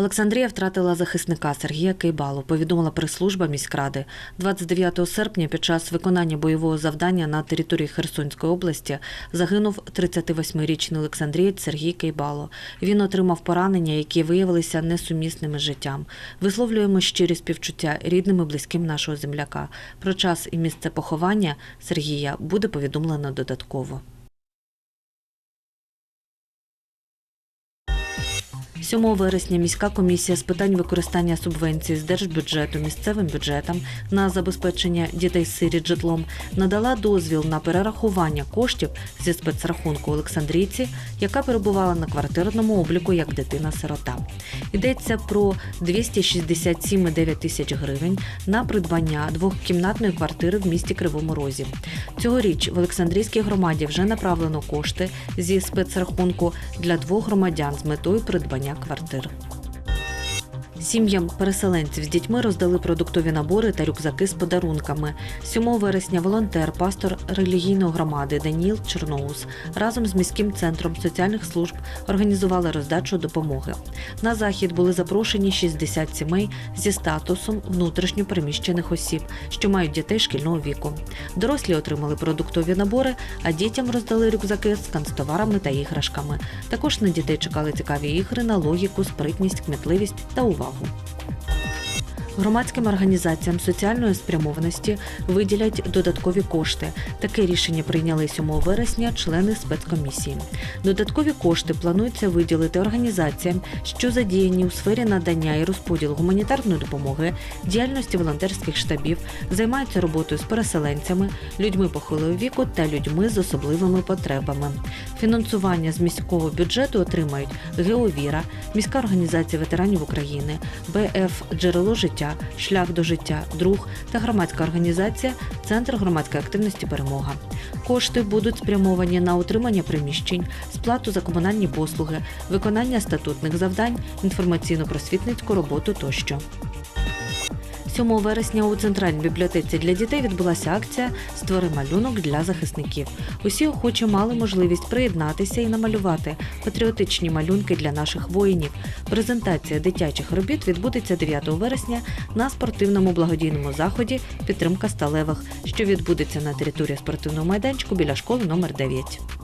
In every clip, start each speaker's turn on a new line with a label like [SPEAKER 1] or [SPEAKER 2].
[SPEAKER 1] Олександрія втратила захисника Сергія Кейбалу, повідомила прес-служба міськради. 29 серпня під час виконання бойового завдання на території Херсонської області загинув 38-річний Олександрієць Сергій Кейбало. Він отримав поранення, які виявилися несумісними з життям. Висловлюємо щирі співчуття рідним і близьким нашого земляка. Про час і місце поховання Сергія буде повідомлено додатково. 7 вересня міська комісія з питань використання субвенцій з держбюджету місцевим бюджетам на забезпечення дітей сиріт житлом надала дозвіл на перерахування коштів зі спецрахунку Олександрійці, яка перебувала на квартирному обліку як дитина-сирота. Йдеться про 267,9 тисяч гривень на придбання двохкімнатної квартири в місті Кривому Розі. Цьогоріч в Олександрійській громаді вже направлено кошти зі спецрахунку для двох громадян з метою придбання kwarter. Сім'ям переселенців з дітьми роздали продуктові набори та рюкзаки з подарунками. 7 вересня волонтер, пастор релігійної громади Даніл Чорноус разом з міським центром соціальних служб організували роздачу допомоги. На захід були запрошені 60 сімей зі статусом внутрішньо переміщених осіб, що мають дітей шкільного віку. Дорослі отримали продуктові набори, а дітям роздали рюкзаки з канцтоварами та іграшками. Також на дітей чекали цікаві ігри на логіку, спритність, кмітливість та увагу. novo. Громадським організаціям соціальної спрямованості виділять додаткові кошти. Таке рішення прийняли 7 вересня члени спецкомісії. Додаткові кошти планується виділити організаціям, що задіяні у сфері надання і розподілу гуманітарної допомоги, діяльності волонтерських штабів, займаються роботою з переселенцями, людьми похилого віку та людьми з особливими потребами. Фінансування з міського бюджету отримають Геовіра, міська організація ветеранів України, БФ Джерело життя, Шлях до життя, друг та громадська організація Центр громадської активності Перемога. Кошти будуть спрямовані на утримання приміщень, сплату за комунальні послуги, виконання статутних завдань, інформаційно-просвітницьку роботу тощо. 7 вересня у центральній бібліотеці для дітей відбулася акція Створи малюнок для захисників. Усі охочі мали можливість приєднатися і намалювати патріотичні малюнки для наших воїнів. Презентація дитячих робіт відбудеться 9 вересня на спортивному благодійному заході Підтримка сталевих, що відбудеться на території спортивного майданчику біля школи номер 9.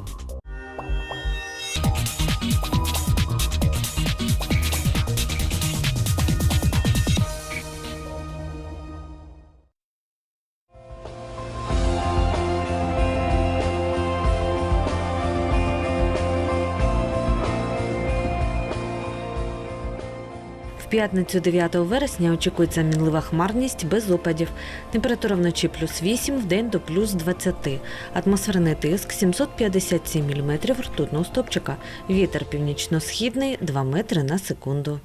[SPEAKER 1] В п'ятницю 9 вересня очікується мінлива хмарність без опадів. Температура вночі плюс 8, в день до плюс 20. Атмосферний тиск 757 мм ртутного стопчика. Вітер північно-східний 2 метри на секунду.